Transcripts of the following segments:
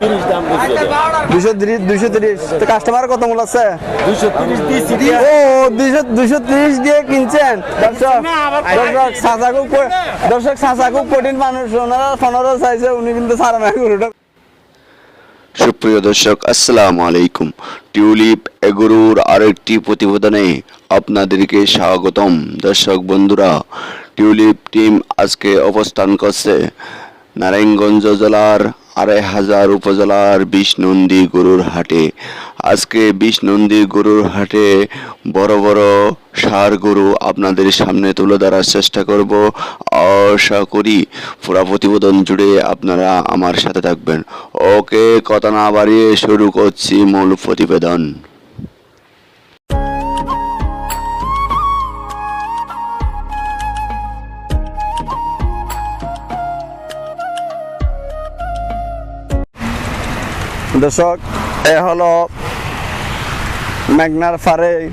তিরিশ দাম দিচ্ছে দুশো তিরিশ তো কাস্টমার কত মূল আছে? দুশো তিরিশ দিয়েছি ও দুশো দুশো তিরিশ দিয়ে কিনছেন? দর্শক দর্শক সাঁচা খুব দর্শক সাঁচা খুব কঠিন মানুষ। ওনারা পনেরো চাইছে উনি কিন্তু সারা না গরুটা। সুপ্রিয় দর্শক আসসালামু আলাইকুম। টিউলিপ এগুরুর আরেকটি প্রতিবেদনে আপনাদেরকে স্বাগতম। দর্শক বন্ধুরা টিউলিপ টিম আজকে অবস্থান করছে নারায়ণগঞ্জ জেলার আড়াই হাজার উপজেলার বিষ্ণন্দী গরুর হাটে। আজকে বিষ্ণন্দী গরুর হাটে বড় বড় সার গরু আপনাদের সামনে তুলে ধরার চেষ্টা করব। আশা করি পুরা প্রতিবেদন জুড়ে আপনারা আমার সাথে থাকবেন। ওকে, কথা না বাড়িয়ে শুরু করছি মূল প্রতিবেদন। দর্শক, এ হলো মেঘনার ফারে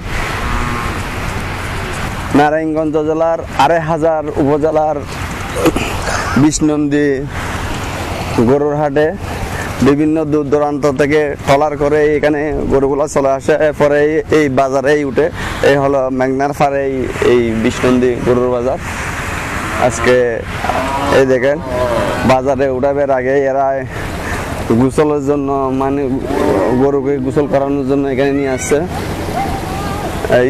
নারায়ণগঞ্জ জেলার আড়াই হাজার উপজেলার বিষ্ণন্দী গরুর হাটে বিভিন্ন দূর দূরান্ত থেকে ট্রলার করে এখানে গরুগুলো চলে আসে। এরপরে এই- বাজারেই উঠে এই হলো মেঘনার ফারে এই বিষ্ণন্দী গরুর বাজার। আজকে এই দেখেন, বাজারে উঠাবের আগে এরা গোসলের জন্য মানে গরুকে গোসল করানোর জন্য এখানে নিয়ে আসছে। এই,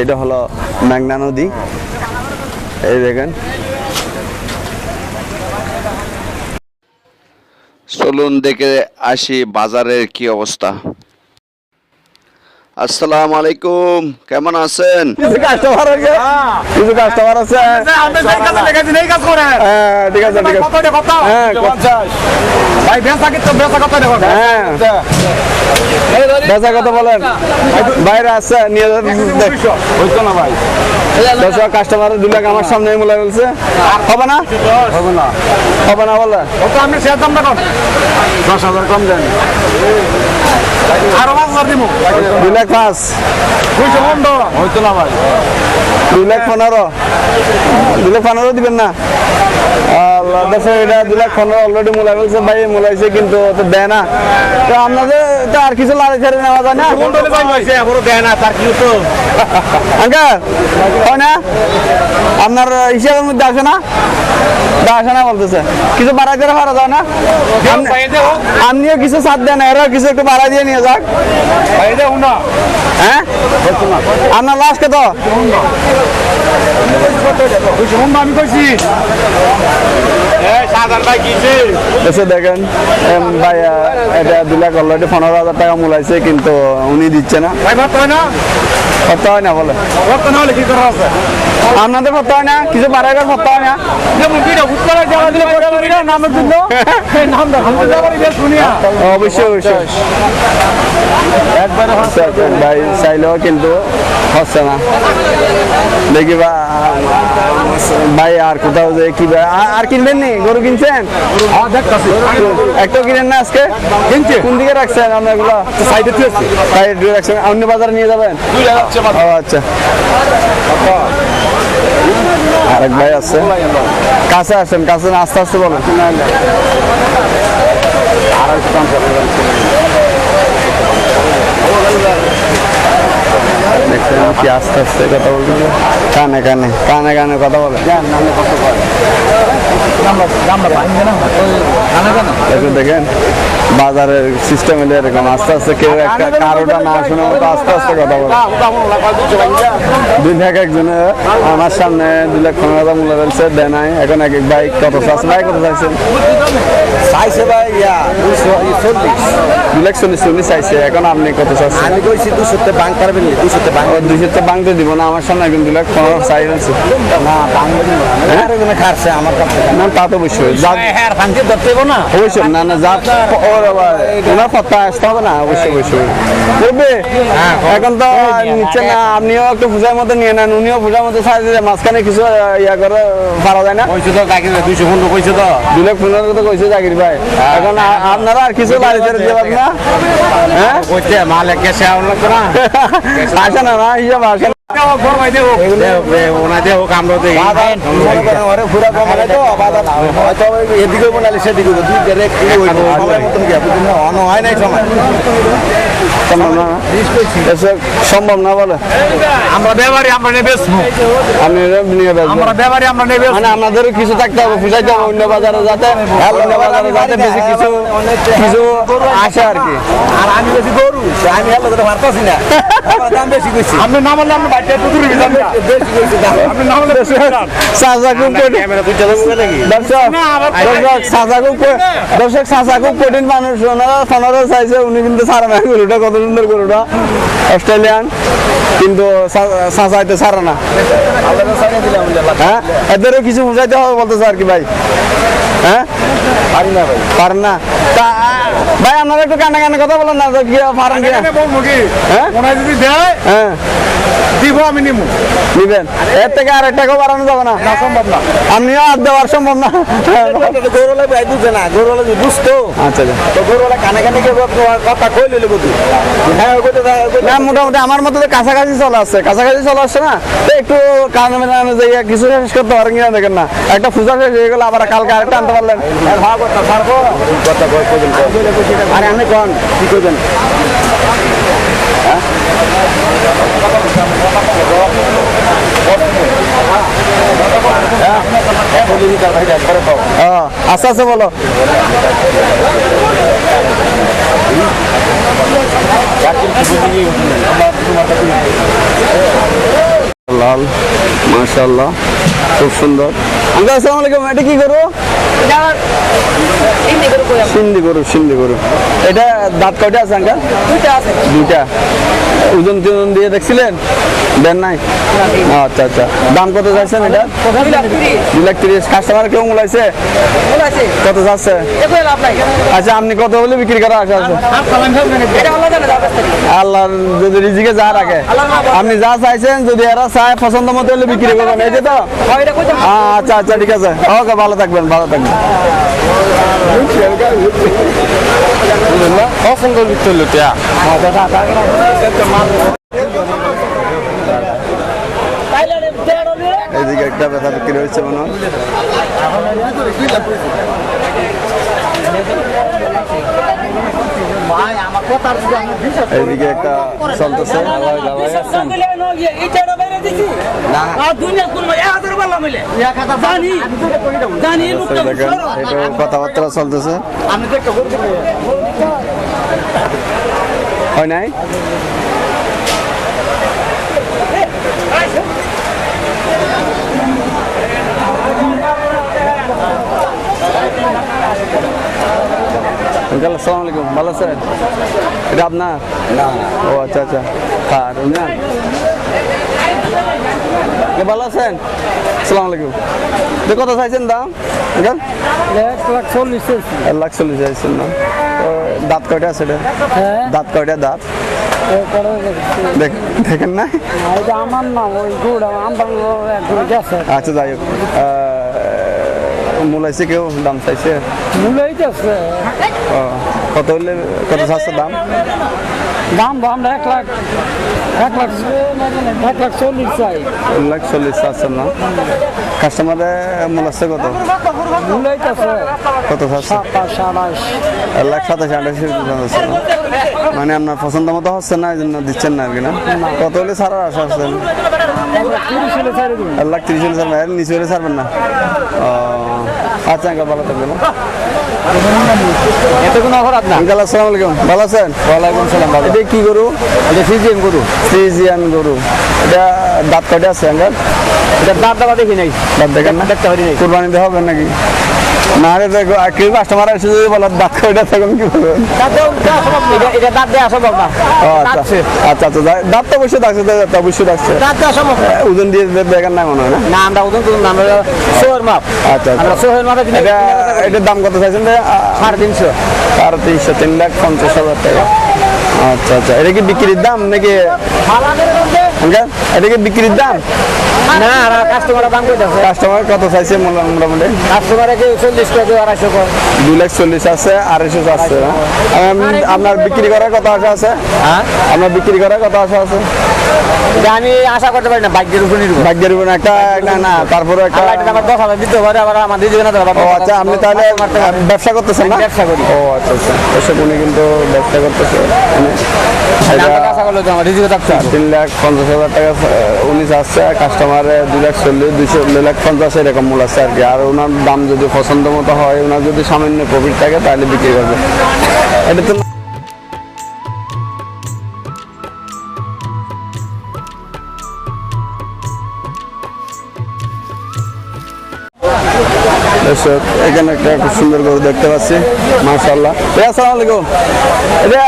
এটা হলো মেঘনা নদী। এই দেখেন। চলুন দেখে আসি বাজারের কি অবস্থা। আসসালামু আলাইকুম কেমন আছেন? কিছু কাস্টমার আছে? কিছু কাস্টমার আছে? হ্যাঁ ঠিক আছে ঠিক আছে। হ্যাঁ হ্যাঁ। বেচা কত বলেন? বাইরে আছে নিয়ে যান হইতো না ভাই? কাস্টমার দু লাখ আমার সামনে মূল্য বলছে। হবে না? হবে না। হবে না বলে? আমি দাম দেখো? দশ হাজার কম দেন। আরও পাঁচ হাজার দিব দুই লাখ পাঁচ দুইশো বন্ধ হইতো না ভাই দুই লাখ পনেরো। দুই লাখ পনেরো দিবেন না? দেখো এটা দুই লাখ পনেরো অলরেডি মূলাই বলছে ভাই মূলাইছে কিন্তু তো দেয় না। তো আপনাদের তো আর কিছু লাড়ি ছেড়ে নেওয়া যায় না? দেয় না তার কি তো আঙ্কাল হয় না? আপনার হিসাবের মধ্যে আসে না? আসে না বলতেছে। কিছু বাড়াই দিয়ে পারা যায় না আপনি- আপনিও কিছু সাথ দেন এরাও কিছু একটু বাড়াই দিয়ে নিয়ে যাক। হ্যাঁ? আপনার লাস্ট কত এসে দেখেন ভাই এটা দু লাখ অলরেডি পনেরো হাজার টাকা মূলাইছে কিন্তু উনি দিচ্ছে না? ভাই হয় না বলে। কি করা আছে আপনাদের কত হয় না, কিছু বাড়াইবার কত হয় না। অবশ্যই অবশ্যই একবারে ভাই চাইলেও কিন্তু হচ্ছে না। দেখি ভাই আর কোথাও যে কি আর কিনবেন নি? গরু কিনছেন? হ্যাঁ একটাও কিনেন না আজকে? কিনছে। কোন দিকে রাখছেন আপনার এগুলো সাইডে সাইডে রাখছেন। অন্য বাজারে নিয়ে যাবেন? ও আচ্ছা। আরেক ভাই আছে। কাছে আসেন কাছে আস্তে আস্তে বলেন। দেখছেন কি আস্তে আস্তে কথা বলতেছে? কানে কানে কানে কানে কথা বলে। দেখেন বাজারের সিস্টেম হলে এরকম আস্তে আস্তে কেউ একটা কারোটা না শুনে মতো আস্তে আস্তে কথা বলে। দুই ভাগ একজনে আমার সামনে দুই লাখ পনেরো হাজার মূল্য ফেলছে দেয় নাই। এখন এক এক বাইক কত চাচ্ছে ভাই কত চাইছেন চাইছে ভাই ইয়া দুশো চল্লিশ। দুই লাখ চল্লিশ চল্লিশ চাইছে এখন আপনি কত চাচ্ছেন? আমি কইছি দুশোতে বাং পারবেন দুশোতে বাং ও বাংতে দিব না আমার সামনে একজন দুই লাখ পনেরো চাই ফেলছে না বাংবেন হ্যাঁ? আমার কাছে না তা তো অবশ্যই। যা হ্যাঁ ভাঙতে ধরতে হইব না? অবশ্যই না না যা ওনার কথা আসতে হবে না অবশ্যই অবশ্যই। করবে এখন তো নিচ্ছে না আপনিও একটু পূজার মতো নিয়ে নেন উনিও পূজার মতো সাইজ মাঝখানে কিছু ইয়া করে পারা যায় না। কইছে তো কাকি দুইশো পনেরো কইছে তো। দুই লাখ পনেরো তো কইছে জাকির ভাই। এখন আ- আপনারা আর কিছু বাড়ি ছেড়ে পারবেন না না। হ্যাঁ? কইতে মালে কেসে লাগতো না আসে না না হিসাব আসে বাজার হয়তো এদিকে বানালে সেদিকে হয় নাই সময়। সম্ভব না এসব সম্ভব না বলে। আমরা ব্যবহারী আমরা নেবে আপনি এটা নিয়ে বেচবেন আমরা ব্যবহারী আমরা নেবে মানে আপনাদেরও কিছু থাকতে হবে ফুসাইতে হবে অন্য বাজারে যাতে অন্য বাজারে যাতে বেশি কিছু কিছু আসে আর কি। আর আমি বেশি গরু আমি হলো তো পারতাছি না। দাম বেশি কইছি। আপনি না বললে আমরা বাইরে একটু দূরে গেলাম বেশি কইছি দাম। আপনি না বললে সাজা কঠিন ক্যামেরা দুইটা দেবো নাকি দর্শক দর্শক সাজা খুব ক- দর্শক সাজা কঠিন মানুষ ওনারা ফোনারা চাইছে উনি কিন্তু ছাড়ে না গরুটা। কত সুন্দর গরুটা? অস্ট্রেলিয়ান কিন্তু সাঁচাইতে সারে না। হ্যাঁ? এদেরও কিছু বুঝাইতে হবে বলতো আর কি ভাই। হ্যাঁ? পারি না ভাই। পারেন না? তা ভাই আপনারা একটু কানে কানে কথা বলেন না যে কি পারেন কি এখানে বলব কি? হ্যাঁ? ওনায় যদি দেয় হ্যাঁ। দিব আমি নিমু। নিবেন? এর থেকে আর এক টাকাও বাড়ানো যাবে না। না সম্ভব না। আপনিও আর দেওয়ার সম্ভব না। গরুলা ভাই বুঝে না গরুলা যদি বুঝতো আচ্ছা আচ্ছা। তো গরুলা কানে কানে কথা কই লইলে বুঝি? হ্যাঁ না মোটামুটি আমার মতো তো কাছাকাছি চলে আসছে। কাছাকাছি চলে আসছে না? তো একটু কানে মেলানো যাইয়া কিছু শেষ করতে পারেন কিনা দেখেন না। একটা পূজা শেষ হয়ে গেলে আবার কালকে আরেকটা আনতে পারলেন। কথা পারব কথা কই কই আরে আপনি কোন কি করবেন? আস্তে আস্তে বলো। লাল মাশাল্লাহ খুব সুন্দর। আঙ্কেল আসসালামু আলাইকুম এটা কি করো সিন্ধি গরু সিন্ধি গরু এটা দাঁত কয়টা আছে আঙ্কেল? দুইটা ওজন টোজন দিয়ে দেখছিলেন? দেন নাই? আচ্ছা আচ্ছা। দাম কত যাচ্ছেন এটা? দুই লাখ তিরিশ। কাস্টমার কেউ মূলাইছে? কত যাচ্ছে? আচ্ছা আপনি কত হলে বিক্রি করা আশা আছে? আল্লাহর যদি রিজিকে যা রাখে। আপনি যা চাইছেন যদি এরা চায় পছন্দ মতো হলে বিক্রি করবেন। এই যে তো? আচ্ছা আচ্ছা ঠিক আছে। ওকে, ভালো থাকবেন ভালো থাকবেন। হলো তিয়া এইদিকে একটা ব্যথা বিক্রি হচ্ছে মনে হয়। এইদিকে একটা চলতেছে। কথাবার্তা চলতেছে। হয় নাই? আঙ্কেল আসসালামু আলাইকুম। ভালো আছেন? এটা আপনার? ও আচ্ছা আচ্ছা। হ্যাঁ রুমিয়ান ভালো আছেন? আসসালামু আলাইকুম। তো কত চাইছেন দাম? আঙ্কেল এক লাখ চল্লিশ এক লাখ চল্লিশ চাইছেন না? তো দাঁত কয়টা আছে এটা? দাঁত কয়টা দাঁত? দেখ- দেখেন না? আমার না ওই গুড় আমার গেছে আচ্ছা যাই হোক। মূলাইছে কেউ? দাম চাইছে? মূলাইতেছে ও, কত হইলে কত চাচ্ছে দাম? দাম আমরা এক লাখ এক লাখ এক লাখ চল্লিশ চাই। এক লাখ চল্লিশ চাচ্ছেন না। কাস্টমারে মূলাচ্ছে কত? মূলাইতেছে কত চাচ্ছে? সাতাশ আঠাশ। এক লাখ সাতাশ আঠাশ হচ্ছে মানে আপনার পছন্দ মতো হচ্ছে না এই জন্য দিচ্ছেন না আর কি না? কত হলে ছাড়ার আশা তিরিশ হলে ছাড়ে এক লাখ তিরিশ হলে ছাড়বেন? এর নিচে হলে ছাড়বেন না? ও আচ্ছা আঙ্কাল ভালো থাকবেন। এত কোনো অপরাধ না আঙ্কাল আসসালামু আলাইকুম। ভালো আছেন? ওয়ালাইকুম সালাম বাবা এটা কি গরু? এটা ফিজিয়ান গরু। ফ্রিজিয়ান গরু। এটা দাঁত কয়টা আছে আঙ্কাল এটা দাঁত দাবা দেখি নাই। দাঁত দেখেন না? দেখতে পারি নাই। কোরবানি দেওয়া হবে নাকি? না রে দেখো আর কেউ কাস্টমার এসে যদি বলো দাঁত কয়টা তখন কি বলবেন এটা এটা দাঁত দেওয়া সম্ভব না। আচ্ছা। আচ্ছা আচ্ছা দা- দাঁত তো অবশ্যই থাকছে দাঁত অবশ্যই থাকছে দাঁত দেওয়া সম্ভব ওজন দিয়ে দেখেন না মনে হয় না? না আমরা ওজন তুলুন না আমরা সোহের মাপ। আচ্ছা আমরা আচ্ছা সোহের মাপে দিলে এটা এটার দাম কত চাইছেন সাড়ে তিনশো। সাড়ে তিনশো তিন লাখ পঞ্চাশ হাজার টাকা। আচ্ছা আচ্ছা। এটা কি বিক্রির দাম নাকি? এটা কি বিক্রির দাম না কাস্টমার দাম কই দেখো কাস্টমার কত চাইছে মোটামুটি? কাস্টমারে কেউ চল্লিশ টাকা কর লাখ চল্লিশ আছে আড়াইশো আছে না? আপনার বিক্রি করার আশা আছে? হ্যাঁ? আপনার বিক্রি করার কত আশা আছে? আমি আশা করতে পারি না বাইকের উপর নির্ভর। ভাগ্যের উপর একটা একটা না তারপরে একটা আমার দিতে পারে আবার আমাদের দিবে না ও আচ্ছা আপনি তাহলে ব্যবসা করতেছেন না? ব্যবসা করি। ও আচ্ছা আচ্ছা। এসব উনি কিন্তু ব্যবসা করতেছে। আমার রিজিকে থাকতে তিন লাখ পঞ্চাশ হাজার টাকা উনি চাচ্ছে কাস্টমারে দুই লাখ চল্লিশ, দুইশো দুই লাখ পঞ্চাশ এরকম মূল আছে আর কি। আর ওনার দাম যদি পছন্দ মতো হয়, ওনার যদি সামান্য প্রফিট থাকে, তাহলে বিক্রি করবে। এটা তো এখানে একটা খুব সুন্দর গরু দেখতে পাচ্ছি মাশাল্লাহ ভাইয়া, আসসালামু আলাইকুম। এটা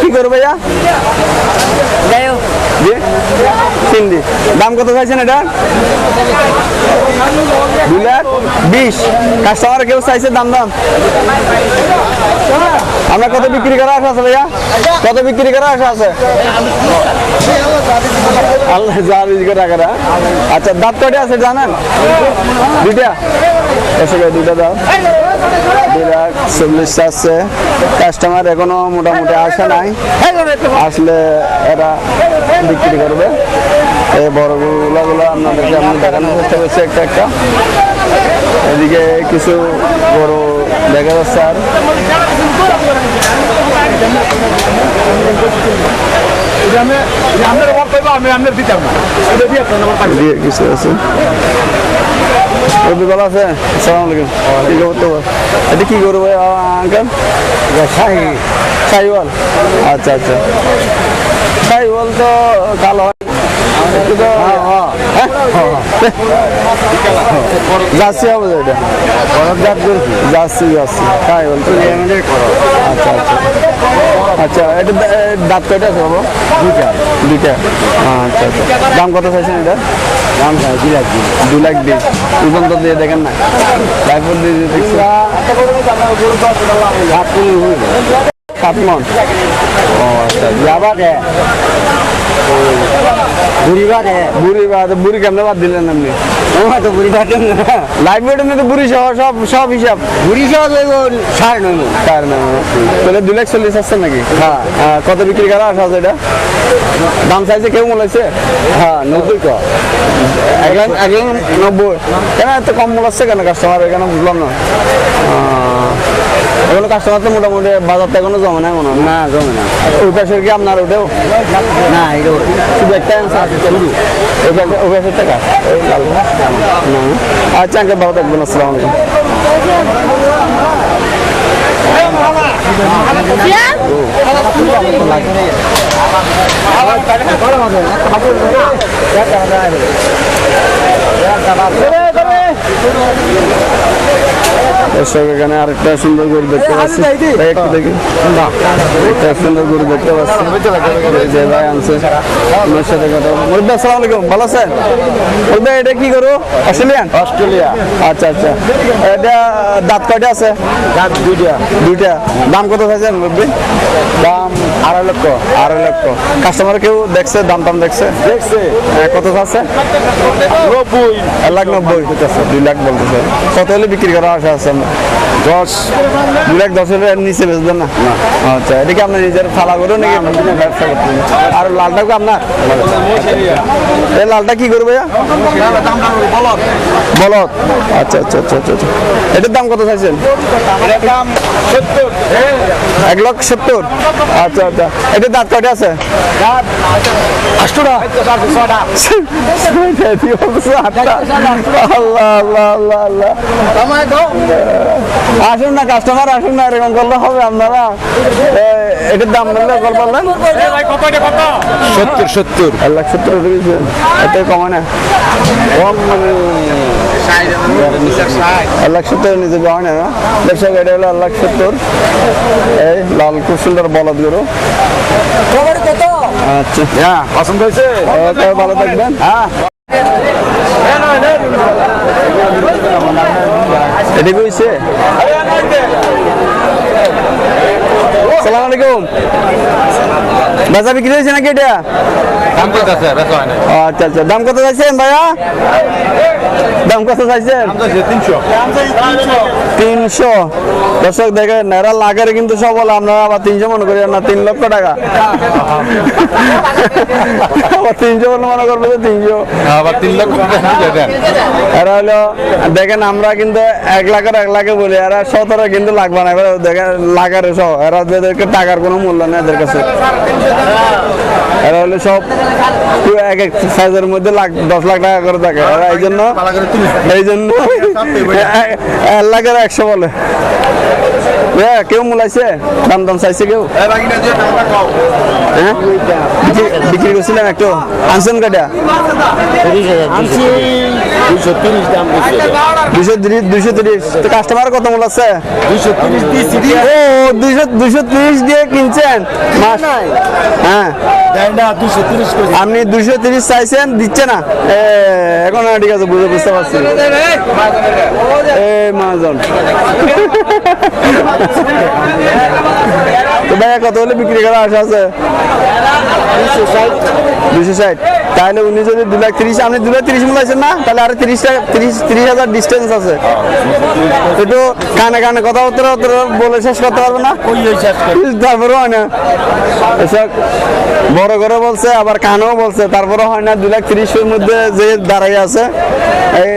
কি করব ভাইয়া? হিন্দি দাম কত চাইছেন এটা? দুই লাখ বিশ। কাস্টমার কেউ চাইছে দাম দাম? আমরা কত বিক্রি করা আশা আছে ভাইয়া? কত বিক্রি করা আশা আছে? আল্লাহ, যা রিজিকে টাকাটা আচ্ছা দাঁত কয়টা আছে জানেন? দুইটা? এসে দুইটা দাও। দুই লাখ চল্লিশ আছে। কাস্টমার এখনও মোটামুটি আসে নাই। আসলে এরা বিক্রি করবে। এই বড়গুলো গুলো আপনাদেরকে আমি দেখানোর চেষ্টা করছি একটা একটা। এদিকে কিছু বড় দেখা যাচ্ছে আর দিয়ে কিছু আছে। রবি ভালো আছে? আসসালামু আলাইকুম। কি খবর তো এটা কি করব আঙ্কেল? আচ্ছা আচ্ছা। সাইওয়াল তো কালো জার্সি হবে এটা জার্সি জার্সি সাইওয়াল তো আচ্ছা আচ্ছা। আচ্ছা এটা দা- দাঁত কয়টা আছে বাবা দুইটা দুইটা আচ্ছা আচ্ছা দাম কত চাইছেন এটা দাম দুই লাখ দু লাখ বিশ ওজন তো দিয়ে দেখেন না তারপর দিয়ে সাত মন ও আচ্ছা যাবা বুড়ি বাদে বুড়ি বাদ বুড়ি কেমনে বাদ দিলেন আপনি? তো বুড়ি বাদ লাইফ বেড তো বুড়ি সহ সব সব হিসাব। বুড়ি সহ সাড়ে নয় সাড়ে নয় তাহলে দু লাখ চল্লিশ আসছে নাকি? হ্যাঁ। কত বিক্রি করা আসা আছে এটা? দাম চাইছে কেউ মূলাইছে? হ্যাঁ নব্বই ক এক লাখ এক লাখ নব্বই। কেন এত কম মূলাচ্ছে কেন কাস্টমার এখানে বুঝলাম না। এগুলো কাস্টমার তো মোটামুটি বাজারটা এখনও জমে না মনে না জমে না। ওই পাশের কি আপনার ওটাও? না এটা শুধু একটা ওই পাশে ওই পাশের টাকা? না। আচ্ছা আঙ্কেল ভালো থাকবেন আসসালামু আলাইকুম। দর্শক এখানে আরেকটা সুন্দর গরু দেখতে পাচ্ছি। ভাই একটু দেখি। একটা সুন্দর গরু দেখতে পাচ্ছি। যে ভাই আনছে। ওনার সাথে কথা বলব। মুরব্বি আসসালামু আলাইকুম। ভালো আছেন? মুরব্বি এটা কি গরু? অস্ট্রেলিয়ান? অস্ট্রেলিয়া। আচ্ছা আচ্ছা। এটা দাঁত কয়টা আছে? দাঁত দুইটা। দুইটা। দাম কত চাইছেন মুরব্বি? দাম আড়াই লক্ষ। আড়াই লক্ষ। কাস্টমার কেউ দেখছে দাম টাম দেখছে? দেখছে। কত আছে নব্বই। এক লাখ নব্বই। দুই লাখ বলতেছে। কত হলে বিক্রি করা আশা আছে আপনার? দশ? দুই লাখ দশ নিচে বেচবেন না? আচ্ছা এটা কি আপনার নিজের ফালা করে নাকি ব্যবসা করতে আর লালটা কি আপনার? এই লালটা কি করবে বলত আচ্ছা আচ্ছা আচ্ছা আচ্ছা আচ্ছা। এটার দাম কত চাইছেন? এক লক্ষ সত্তর। আচ্ছা আচ্ছা। এটার দাঁত কয়টা আছে? আল্লাহ আল্লাহ আল্লাহ আল্লাহ। আসুন না কাস্টমার আসুন না এরকম করলে হবে আপনারা। এ, এটার দাম বললে কল বললেন? সত্তর সত্তর। এক লাখ সত্তর এতে কমে না। কম মানে এক লাখ সত্তর নিচে যাওয়া না এটা হলো এক লাখ সত্তর। এই লাল খুব সুন্দর বলদ গরু। আচ্ছা। হ্যাঁ পছন্দ হয়েছে? ভালো থাকবেন। হ্যাঁ। এটা কইছে সালাম আলাইকুম বেচা বিক্রি হয়েছে নাকি এটা? দাম কত আছে? হয় না আচ্ছা আচ্ছা। দাম কত চাইছেন ভাইয়া? দাম কত চাইছেন? তিনশো। দর্শক দেখেন এরা কিন্তু সবল। আপনারা আবার তিনশো মনে করি না তিন লক্ষ টাকা। আবার তিনশো মনে করব তিনশো। আবার তিন লক্ষ এরা হলো দেখেন আমরা কিন্তু এক লাখের এক লাখে বলি। এরা সতেরো কিন্তু লাখ বানায় এবার দেখেন লাখের সহ এরা এদেরকে টাকার কোনো মূল্য নেই এদের কাছে। এরা হলো সব এক এক সাইজের মধ্যে লাখ দশ লাখ টাকা করে থাকে। এরা এই জন্য এই জন্য এক লাখের একশো বলে। কেউ মূলাইছে? দাম দাম চাইছে কেউ? বিক্রি- করছিলেন একটু? আনছেন কাটা দুশো তিরিশ তিরিশ। কাস্টমার কত মূল আছে? দুশো দুশো তিরিশ দিয়ে কিনছেন? হ্যাঁ। আপনি দুশো তিরিশ চাইছেন দিচ্ছে না? এ, এখন ঠিক আছে বুঝে বুঝতে পারছি। এই মাজন কত হলে বিক্রি করা আশা আছে? দুশো ষাট। তাহলে উনি যদি দু লাখ তিরিশ আপনি দু লাখ তিরিশ মিলাইছেন না? তাহলে আরও তিরিশ তিরিশ তিরিশ হাজার ডিস্টেন্স আছে। একটু কানে কানে কথাবার্তা বার্তা বলে শেষ করতে পারবে না? তারপরে হয় না। এসব বড় করে বলছে আবার কানেও বলছে। তারপরে হয় না দু লাখ তিরিশের মধ্যে যে দাঁড়াই আছে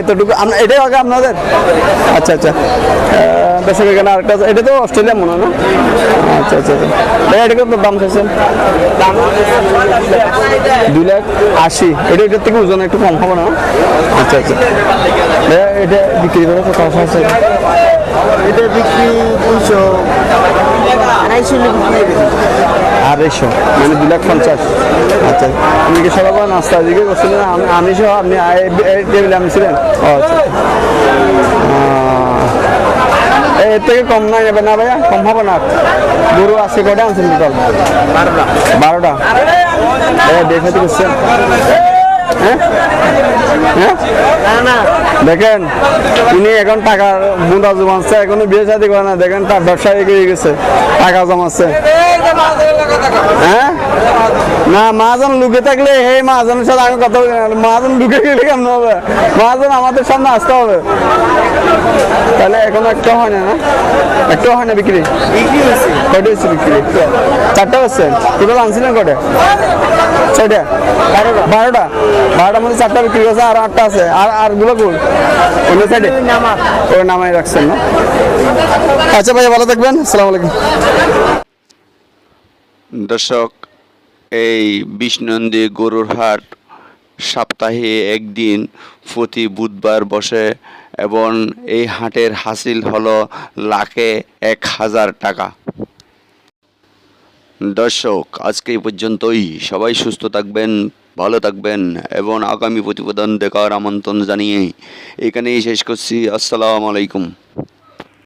এতটুকু এটাই হবে আপনাদের? আচ্ছা আচ্ছা। দর্শক এখানে আরেকটা। এটা তো অস্ট্রেলিয়া মনে হয় না? আচ্ছা আচ্ছা আচ্ছা। ভাইয়া এটা কত দাম চাইছেন? দুই লাখ আশি। এটা এটার থেকে ওজন একটু কম হবে না? আচ্ছা আচ্ছা। ভাইয়া এটা বিক্রি করে কত আশা আছে। এটা বিক্রি দুইশো। আড়াইশো আড়াইশো মানে দু লাখ পঞ্চাশ। আচ্ছা আপনি কি সবাই নাস্তা দিকে করছিলেন আমি আমি সহ আপনি টেবিলে আমি ছিলেন ও আচ্ছা আহ, এর থেকে কম না যাবে না ভাইয়া, কম হবে না। গরু আছে কটা আনছেন টোটাল বারোটা। বারোটা দেখে হ্যাঁ দেখেন উনি এখন টাকা বুন্দা জমাচ্ছে, এখনও বিয়ে শাদি করে না। দেখেন, তার ব্যবসা এগিয়ে গেছে, টাকা জমাচ্ছে। হ্যাঁ? না মাজন লুকে থাকলে, হে মাজনের সাথে আমি কথা বলি না। মাজন লুকে গেলে কেমন হবে? মাজন আমাদের সামনে আসতে হবে। তাহলে এখন একটা হয় না একটা হয় না বিক্রি? কয়টা হচ্ছে বিক্রি? চারটা হচ্ছে টোটাল আনছিলেন কটা ছয়টা বারোটা। বারোটা? বারোটার মধ্যে চারটা বিক্রি করছে আর আটটা আছে। আর আরগুলো কোন? অন্য সাইডে রাখছেন না। আচ্ছা ভাই ভালো থাকবেন। আসসালামু আলাইকুম। দর্শক এই বিষ্ণন্দী গরুর হাট সপ্তাহে একদিন প্রতি বুধবার বসে এবং এই হাটের হাসিল হলো লাখে এক হাজার টাকা। দর্শক, আজকে পর্যন্তই। সবাই সুস্থ থাকবেন, ভালো থাকবেন এবং আগামী প্রতিবেদন দেখার আমন্ত্রণ জানিয়ে এখানেই শেষ করছি। আসসালামু আলাইকুম।